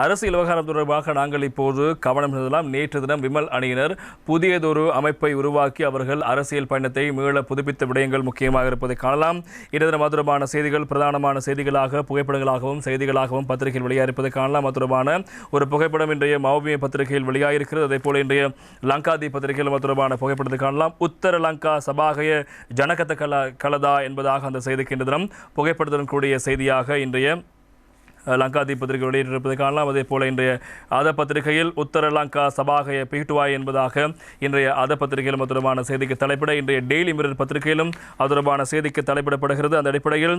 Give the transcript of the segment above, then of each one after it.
அரசியல் விவகாரம் தொடர்பாக நாங்கள் இப்போது கவனம் செலுத்தலாம். நேற்று தினம் விமல் அணியினர் புதியதொரு அமைப்பை உருவாக்கி அவர்கள் அரசியல் பயணத்தை மீள புதுப்பித்த விடயங்கள் முக்கியமாக இருப்பதை காணலாம். இன்று தினம் தொடர்பான செய்திகள் பிரதானமான செய்திகளாக புகைப்படங்களாகவும் செய்திகளாகவும் பத்திரிகையில் வெளியாயிருப்பதை காணலாம். அது தொடர்பான ஒரு புகைப்படம் இன்றைய மௌபிய பத்திரிகையில் வெளியாயிருக்கிறது. அதே போல இன்றைய லங்காதி பத்திரிகையில் அது தொடர்பான புகைப்படத்தை காணலாம். உத்தர லங்கா சபாகய ஜனகத கல கலதா என்பதாக அந்த செய்திக்கு இன்று தினம் புகைப்படத்துடன் கூடிய செய்தியாக இன்றைய லங்காதி பத்திரிகை வெளியிட்டிருப்பதை காணலாம் அதே போல இன்றைய அத பத்திரிகையில் உத்தர லங்கா சபாகய பீட்டுவாய் என்பதாக இன்றைய அத பத்திரிகையிலும் தொடர்பான செய்திக்கு தலைப்பிட இன்றைய டெய்லி மிரர் பத்திரிகையிலும் அது தொடர்பான செய்திக்கு தலைப்பிடப்படுகிறது. அந்த அடிப்படையில்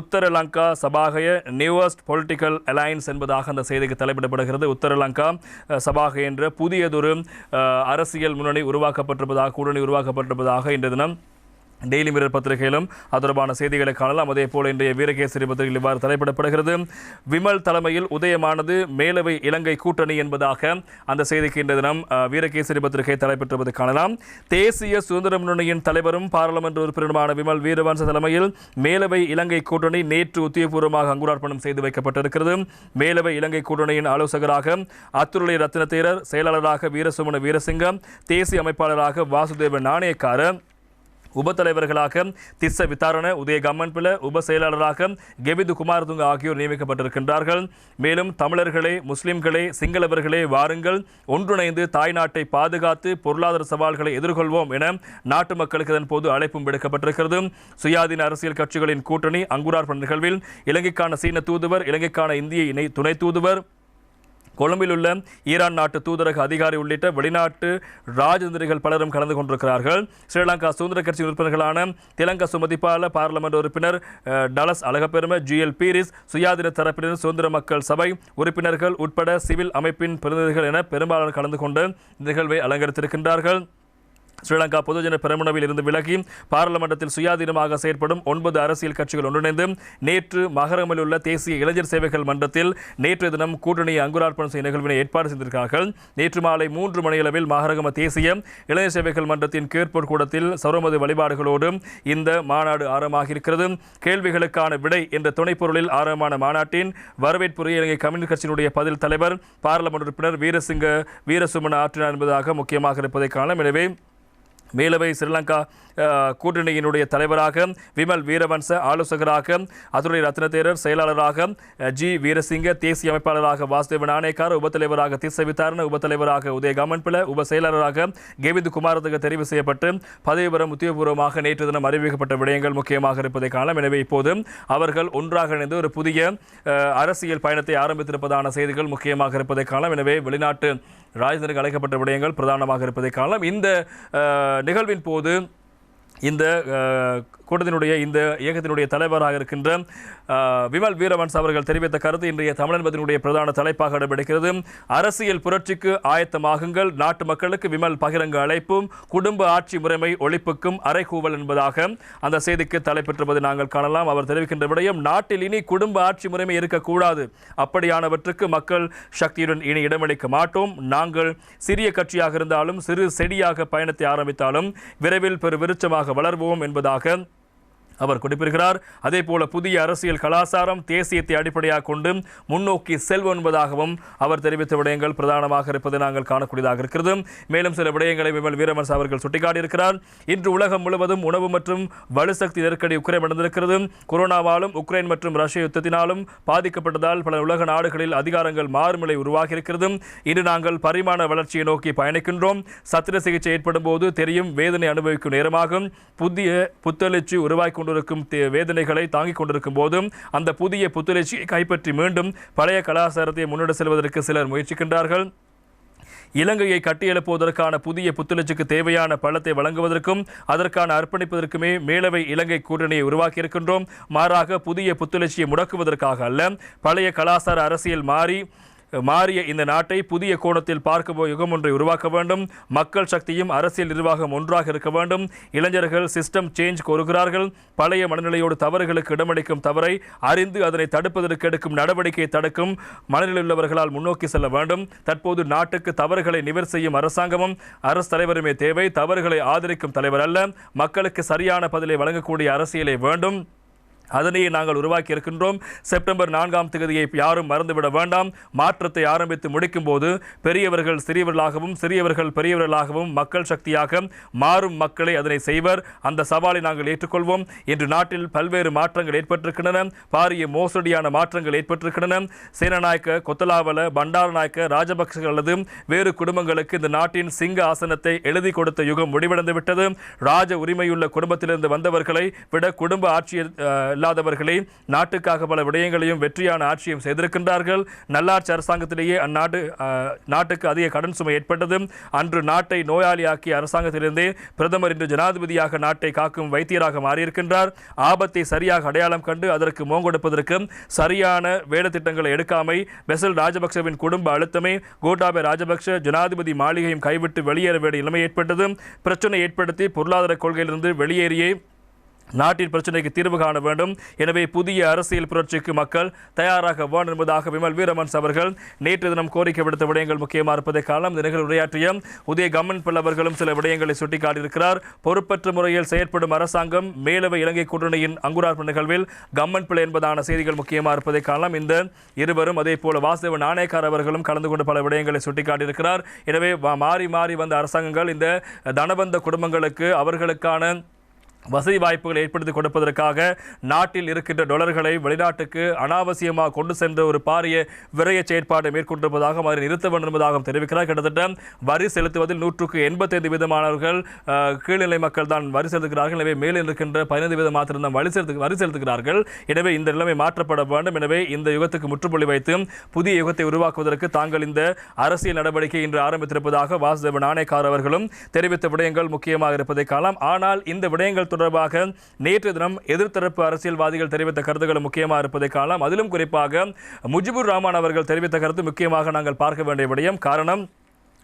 உத்தர லங்கா சபாகய நியூவஸ்ட் பொலிட்டிக்கல் அலையன்ஸ் என்பதாக அந்த செய்திக்கு தலைப்பிடப்படுகிறது. உத்தர லங்கா சபாகய என்ற புதியதொரு அரசியல் முன்னணி உருவாக்கப்பட்டிருப்பதாக கூட்டணி உருவாக்கப்பட்டிருப்பதாக இன்றைய தினம் டெய்லி மிரர் பத்திரிகையிலும் தொடர்பான செய்திகளை காணலாம். அதே போல இன்றைய வீரகேசரி பத்திரிகையில் இவ்வாறு தலைப்பிடப்படுகிறது. விமல் தலைமையில் உதயமானது மேலவை இலங்கை கூட்டணி என்பதாக அந்த செய்திக்கு இன்றைய தினம் வீரகேசரி பத்திரிகை தலைப்பெற்றுவதை காணலாம். தேசிய சுதந்திர முன்னணியின் தலைவரும் பாராளுமன்ற உறுப்பினருமான விமல் வீரவன்ச தலைமையில் மேலவை இலங்கை கூட்டணி நேற்று உத்தியபூர்வமாக அங்குரார்ப்பணம் செய்து வைக்கப்பட்டிருக்கிறது. மேலவை இலங்கை கூட்டணியின் ஆலோசகராக அத்துருளை ரத்ன தேரர் செயலாளராக வீரசுமன வீரசிங்கம் தேசிய அமைப்பாளராக வாசுதேவ உப உபத்தலைவர்களாக திஸ்ஸ வித்தாரண உதய கம்மன்பில உப செயலாளராக கெபிது குமாரதுங்க ஆகியோர் நியமிக்கப்பட்டிருக்கின்றார்கள். மேலும் தமிழர்களே முஸ்லிம்களே சிங்களவர்களே வாருங்கள். ஒன்றிணைந்து தாய்நாட்டை பாதுகாத்து பொருளாதார சவால்களை எதிர்கொள்வோம் என நாட்டு மக்களுக்கு இதன் போது அழைப்பும் விடுக்கப்பட்டிருக்கிறது. சுயாதீன அரசியல் கட்சிகளின் கூட்டணி அங்குரார்ப்பண நிகழ்வில் இலங்கைக்கான சீன தூதுவர் இலங்கைக்கான இந்திய இணை துணை தூதுவர் கொழும்பில் உள்ள ஈரான் நாட்டு தூதரக அதிகாரி உள்ளிட்ட வெளிநாட்டு ராஜதந்திரிகள் பலரும் கலந்து கொண்டிருக்கிறார்கள். ஸ்ரீலங்கா சுதந்திர கட்சி உறுப்பினர்களான திலங்க சுமதிப்பால பாராளுமன்ற உறுப்பினர் டலஸ் அழகப்பெரும ஜிஎல் பீரிஸ் சுயாதீன தரப்பினர் சுதந்திர மக்கள் சபை உறுப்பினர்கள் உட்பட சிவில் அமைப்பின் பிரதிநிதிகள் என பெரும்பாலான கலந்து கொண்டு நிகழ்வை அலங்கரித்திருக்கின்றார்கள். ஸ்ரீலங்கா பொதுஜன பெருமனவில் இருந்து விலகி பாராளுமன்றத்தில் சுயாதீனமாக செயற்படும் ஒன்பது அரசியல் கட்சிகள் ஒன்றிணைந்து நேற்று மகரமில் உள்ள தேசிய இளைஞர் சேவைகள் மன்றத்தில் நேற்று தினம் கூட்டணி அங்குரார்ப்பணம் செய்யும் நிகழ்வினை ஏற்பாடு செய்திருக்கிறார்கள். நேற்று மாலை மூன்று மணியளவில் மகரகம தேசிய இளைஞர் சேவைகள் மன்றத்தின் கேட்போர் கூடத்தில் சௌரமது வழிபாடுகளோடு இந்த மாநாடு ஆரம்பமாகியிருக்கிறது. கேள்விகளுக்கான விடை என்ற துணைப்பொருளில் ஆரம்பமான மாநாட்டின் வரவேற்புரை இலங்கை கம்யூனிஸ்ட் கட்சியினுடைய பதில் தலைவர் பாராளுமன்ற உறுப்பினர் வீரசிங்க வீரசுமன ஆற்றினார் என்பதாக முக்கியமாக இருப்பதை காணலாம். எனவே மேலவை ஸ்ரீலங்கா அஹ், கூட்டணியினுடைய தலைவராக விமல் வீரவன்ச ஆலோசகராக அதுரை ரத்னதேரர் செயலாளராக ஜி வீரசிங்க தேசிய அமைப்பாளராக வாசுதேவ நாணயக்கார் உபத்தலைவராக திசவித்தாரன் உபத்தலைவராக உதய கமன்பில உப செயலாளராக கேவிந்து குமாரதுக்கு தெரிவு செய்யப்பட்டு பதவி உத்தியோகபூர்வமாக நேற்று தினம் அறிவிக்கப்பட்ட விடயங்கள் முக்கியமாக இருப்பதை காணலாம். எனவே இப்போது அவர்கள் ஒன்றாக இணைந்து ஒரு புதிய அரசியல் பயணத்தை ஆரம்பித்திருப்பதான செய்திகள் முக்கியமாக இருப்பதை காணலாம். எனவே வெளிநாட்டு ராஜதந்திரிக்கு அழைக்கப்பட்ட விடயங்கள் பிரதானமாக இருப்பதை காணலாம். இந்த நிகழ்வின் போது இந்த கூட்டத்தினுடைய இந்த இயக்கத்தினுடைய தலைவராக இருக்கின்ற விமல் வீரவன்ஸ் அவர்கள் தெரிவித்த கருத்து இன்றைய தமிழன்பதினுடைய பிரதான தலைப்பாக இடம்பெறுகிறது. அரசியல் புரட்சிக்கு ஆயத்தமாகுங்கள். நாட்டு மக்களுக்கு விமல் பகிரங்க அழைப்பும் குடும்ப ஆட்சி முறைமை ஒழிப்புக்கும் அறைகூவல் என்பதாக அந்த செய்திக்கு தலைப்பெற்றுவதை நாங்கள் காணலாம். அவர் தெரிவிக்கின்ற விடயம் நாட்டில் இனி குடும்ப ஆட்சி முறைமை இருக்கக்கூடாது. அப்படியானவற்றுக்கு மக்கள் சக்தியுடன் இனி இடமளிக்க மாட்டோம். நாங்கள் சிறிய கட்சியாக இருந்தாலும் சிறு செடியாக பயணத்தை ஆரம்பித்தாலும் விரைவில் பெரு விருட்சமாக வளர்வோம் என்பதாக அவர் குறிப்பிடுகிறார். அதே போல புதிய அரசியல் கலாச்சாரம் தேசியத்தை அடிப்படையாக கொண்டு முன்னோக்கி செல்வோம் என்பதாகவும் அவர் தெரிவித்த விடயங்கள் பிரதானமாக இருப்பதை நாங்கள் காணக்கூடியதாக இருக்கிறது. மேலும் சில விடயங்களை விமல் வீரமன்ஸ் அவர்கள் சுட்டிக்காட்டியிருக்கிறார். இன்று உலகம் முழுவதும் உணவு மற்றும் வலுசக்தி நெருக்கடி உக்ரைன் நடந்திருக்கிறது கொரோனாவாலும் உக்ரைன் மற்றும் ரஷ்ய யுத்தத்தினாலும் பாதிக்கப்பட்டதால் பல உலக நாடுகளில் அதிகாரங்கள் மாறுநிலை உருவாகியிருக்கிறது. இன்று நாங்கள் பரிமாண வளர்ச்சியை நோக்கி பயணிக்கின்றோம். சத்திர சிகிச்சை ஏற்படும் போது தெரியும் வேதனை அனுபவிக்கும் நேரமாகும். புதிய புத்தெழுச்சி உருவாக்கி கொண்டிருக்கும் வேதனைகளை தாங்கிக் கொண்டிருக்கும் போதும் அந்த புதிய புத்துணர்ச்சியை கைப்பற்றி மீண்டும் பழைய கலாச்சாரத்தை முன்னெடு செல்வதற்கு சிலர் முயற்சிக்கின்றார்கள். இலங்கையை கட்டியெழுப்புவதற்கான புதிய புத்துணர்ச்சிக்கு தேவையான பலத்தை வழங்குவதற்கும் அதற்கான அர்ப்பணிப்பதற்குமே மேலவை இலங்கை கூட்டணியை உருவாக்கியிருக்கின்றோம். மாறாக புதிய புத்துணர்ச்சியை முடக்குவதற்காக அல்ல பழைய கலாச்சார அரசியல் மாறி மாறிய இந்த நாட்டை புதிய கோணத்தில் பார்க்க யுகம் ஒன்றை உருவாக்க வேண்டும். மக்கள் சக்தியும் அரசியல் நிர்வாகம் ஒன்றாக இருக்க வேண்டும். இளைஞர்கள் சிஸ்டம் சேஞ்ச் கோருகிறார்கள். பழைய மனநிலையோடு தவறுகளுக்கு இடமளிக்கும் தவறை அறிந்து அதனை தடுப்பதற்கு எடுக்கும் நடவடிக்கையை தடுக்கும் மனநிலையுள்ளவர்களால் முன்னோக்கி செல்ல வேண்டும். தற்போது நாட்டுக்கு தவறுகளை நிவர் செய்யும் அரசாங்கமும் அரசு தலைவருமே தேவை. தவறுகளை ஆதரிக்கும் தலைவர் அல்ல. மக்களுக்கு சரியான பதிலை வழங்கக்கூடிய அரசியலை வேண்டும். அதனையே நாங்கள் உருவாக்கி இருக்கின்றோம் செப்டம்பர் நான்காம் தேதியை யாரும் மறந்துவிட வேண்டாம். மாற்றத்தை ஆரம்பித்து முடிக்கும் போது பெரியவர்கள் சிறியவர்களாகவும் சிறியவர்கள் பெரியவர்களாகவும் மக்கள் சக்தியாக மாறும் மக்களை அதனை செய்வர். அந்த சவாலை நாங்கள் ஏற்றுக்கொள்வோம். இன்று நாட்டில் பல்வேறு மாற்றங்கள் ஏற்பட்டிருக்கின்றன. பாரிய மோசடியான மாற்றங்கள் ஏற்பட்டிருக்கின்றன. சேனநாயக்க கொத்தலாவல பண்டாரநாயக்க ராஜபக்ச அல்லது வேறு குடும்பங்களுக்கு இந்த நாட்டின் சிங்க ஆசனத்தை எழுதி கொடுத்த யுகம் முடிவடைந்து விட்டது ராஜ உரிமையுள்ள குடும்பத்திலிருந்து வந்தவர்களை விட குடும்ப ஆட்சியில் அல்லாதவர்களே நாட்டுக்காக பல விடயங்களையும் வெற்றியான ஆட்சியும் செய்திருக்கின்றார்கள். நல்லாட்சி அரசாங்கத்திலேயே அந்நாட்டு நாட்டுக்கு அதிக கடன் சுமை ஏற்பட்டது. அன்று நாட்டை நோயாளியாக்கிய அரசாங்கத்திலிருந்தே பிரதமர் இன்று ஜனாதிபதியாக நாட்டை காக்கும் வைத்தியராக மாறியிருக்கின்றார். ஆபத்தை சரியாக அடையாளம் கண்டு அதற்கு மோங்கொடுப்பதற்கு சரியான வேடத்திட்டங்களை எடுக்காமை பெசல் ராஜபக்சவின் குடும்ப அழுத்தமே கோட்டாபே ராஜபக்ஷ ஜனாதிபதி மாளிகையும் கைவிட்டு வெளியேற வேண்டிய நிலைமை ஏற்பட்டது. பிரச்சனை ஏற்படுத்தி பொருளாதார கொள்கையிலிருந்து வெளியேறியே நாட்டின் பிரச்சனைக்கு தீர்வு காண வேண்டும். எனவே புதிய அரசியல் புரட்சிக்கு மக்கள் தயாராக வேண்டும் என்பதாக விமல் வீரமன்ஸ் அவர்கள் நேற்று தினம் கோரிக்கை விடுத்த விடயங்கள் முக்கியமாக இருப்பதை காலம் இந்த நிகழ்வு உரையாற்றிய உதய கம்மன் பில் அவர்களும் சில விடயங்களை சுட்டிக்காட்டியிருக்கிறார். பொறுப்பற்ற முறையில் செயற்படும் அரசாங்கம் மேலவை இலங்கை கூட்டணியின் அங்குரார்ப்பு நிகழ்வில் கம்மன் பிள்ளை என்பதான செய்திகள் முக்கியமாக இருப்பதை காலம் இந்த இருவரும் அதே போல வாசுதேவ நாணயக்கார் அவர்களும் கலந்து கொண்டு பல விடயங்களை சுட்டிக்காட்டியிருக்கிறார். எனவே மாறி மாறி வந்த அரசாங்கங்கள் இந்த தனபந்த குடும்பங்களுக்கு அவர்களுக்கான வசதி வாய்ப்புகளை ஏற்படுத்தி கொடுப்பதற்காக நாட்டில் இருக்கின்ற டொலர்களை வெளிநாட்டுக்கு அனாவசியமாக கொண்டு சென்ற ஒரு பாரிய விரைய செயற்பாட்டை மேற்கொண்டிருப்பதாக அதை நிறுத்த வேண்டும் என்பதாகவும் தெரிவிக்கிறார். கிட்டத்தட்ட வரி செலுத்துவதில் நூற்றுக்கு எண்பத்தைந்து வீதமானவர்கள் கீழ்நிலை மக்கள் தான் வரி செலுத்துகிறார்கள். எனவே மேலே இருக்கின்ற பதினைந்து வீதம் மாத்திரம்தான் வரி செலுத்து வரி செலுத்துகிறார்கள். எனவே இந்த நிலைமை மாற்றப்பட வேண்டும். எனவே இந்த யுகத்துக்கு முற்றுப்புள்ளி வைத்து புதிய யுகத்தை உருவாக்குவதற்கு தாங்கள் இந்த அரசியல் நடவடிக்கை இன்று ஆரம்பித்திருப்பதாக வாசுதேவ நாணயக்கார் அவர்களும் தெரிவித்த விடயங்கள் முக்கியமாக இருப்பதை காணலாம். ஆனால் இந்த விடயங்கள் தொடர்பாக நேற்று தினம் எதிர்த்தரப்பு அரசியல்வாதிகள் தெரிவித்த கருத்துக்கள் முக்கியமாக இருப்பதை காணலாம். அதிலும் குறிப்பாக முஜிபுர் ரஹ்மான் அவர்கள் தெரிவித்த கருத்து முக்கியமாக நாங்கள் பார்க்க வேண்டிய விடயம். காரணம்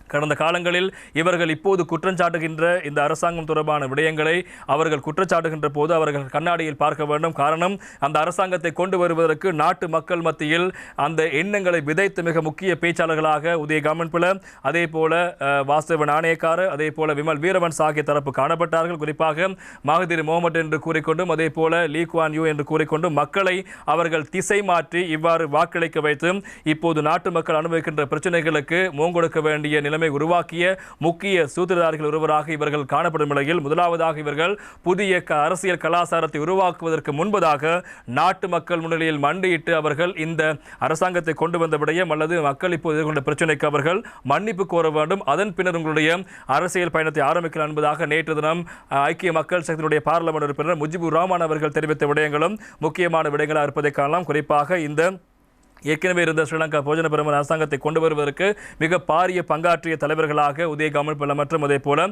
கடந்த காலங்களில் இவர்கள் இப்போது குற்றஞ்சாட்டுகின்ற இந்த அரசாங்கம் தொடர்பான விடயங்களை அவர்கள் குற்றச்சாட்டுகின்ற போது அவர்கள் கண்ணாடியில் பார்க்க வேண்டும். காரணம் அந்த அரசாங்கத்தை கொண்டு வருவதற்கு நாட்டு மக்கள் மத்தியில் அந்த எண்ணங்களை விதைத்து மிக முக்கிய பேச்சாளர்களாக உதய கமன்பில அதே போல அஹ், வாசுதேவ நாணயக்கார அதே போல விமல் வீரவன்ஸ் ஆகிய தரப்பு காணப்பட்டார்கள். குறிப்பாக மகதிர் முகமது என்று கூறிக்கொண்டும் அதே போல லீ குவான் யூ என்று கூறிக்கொண்டும் மக்களை அவர்கள் திசை மாற்றி இவ்வாறு வாக்களிக்க வைத்து இப்போது நாட்டு மக்கள் அனுபவிக்கின்ற பிரச்சனைகளுக்கு மூங்கொடுக்க வேண்டிய நிலைமை உருவாக்கிய முக்கிய சூத்திரதாரிகள் ஒருவராக இவர்கள் காணப்படும் நிலையில் முதலாவதாக இவர்கள் புதிய அரசியல் கலாச்சாரத்தை உருவாக்குவதற்கு முன்பதாக நாட்டு மக்கள் முன்னிலையில் மண்டியிட்டு அவர்கள் இந்த அரசாங்கத்தை கொண்டு வந்த விடயம் அல்லது மக்கள் இப்போது எதிர்கொண்ட பிரச்சனைக்கு அவர்கள் மன்னிப்பு கோர வேண்டும். அதன் பின்னர் உங்களுடைய அரசியல் பயணத்தை ஆரம்பிக்கலாம் என்பதாக நேற்று தினம் ஐக்கிய மக்கள் சக்தியினுடைய பாராளுமன்ற உறுப்பினர் முஜிபுர் ரஹ்மான் அவர்கள் தெரிவித்த விடயங்களும் முக்கியமான விடயங்களாக இருப்பதை காணலாம். குறிப்பாக இந்த ஏற்கனவே இருந்த ஸ்ரீலங்கா போஜன பெருமன் அரசாங்கத்தை கொண்டு வருவதற்கு மிக பாரிய பங்காற்றிய தலைவர்களாக உதய கமல் மற்றும் அதே போல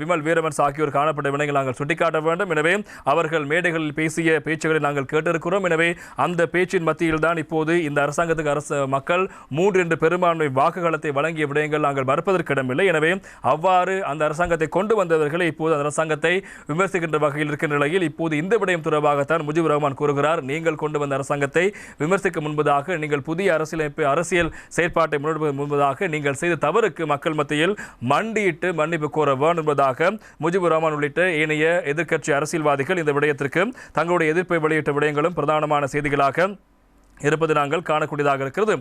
விமல் வீரமன்ஸ் ஆகியோர் காணப்பட்ட வினைகள் நாங்கள் சுட்டிக்காட்ட வேண்டும். எனவே அவர்கள் மேடைகளில் பேசிய பேச்சுகளை நாங்கள் கேட்டிருக்கிறோம். எனவே அந்த பேச்சின் மத்தியில் தான் இப்போது இந்த அரசாங்கத்துக்கு அரசு மக்கள் மூன்று என்று பெரும்பான்மை வாக்குகளத்தை வழங்கிய விடயங்கள் நாங்கள் மறுப்பதற்கிடமில்லை. எனவே அவ்வாறு அந்த அரசாங்கத்தை கொண்டு வந்தவர்களை இப்போது அந்த அரசாங்கத்தை விமர்சிக்கின்ற வகையில் இருக்கின்ற நிலையில் இப்போது இந்த விடயம் தொடர்பாகத்தான் முஜிபுர் ரஹ்மான் கூறுகிறார். நீங்கள் கொண்டு வந்த அரசாங்கத்தை விமர்சிக்க முன்பதாக நீங்கள் புதிய அரசியலமைப்பு அரசியல் செயற்பாட்டை முன்னெடுப்பது முன்பதாக நீங்கள் செய்த தவறுக்கு மக்கள் மத்தியில் மண்டியிட்டு மன்னிப்பு கோர வேண்டும் என்பதாக முஜிபுர் ரஹ்மான் உள்ளிட்ட ஏனைய எதிர்க்கட்சி அரசியல்வாதிகள் இந்த விடயத்திற்கு தங்களுடைய எதிர்ப்பை வெளியிட்ட விடயங்களும் பிரதானமான செய்திகளாக இருப்பது நாங்கள் காணக்கூடியதாக இருக்கிறது.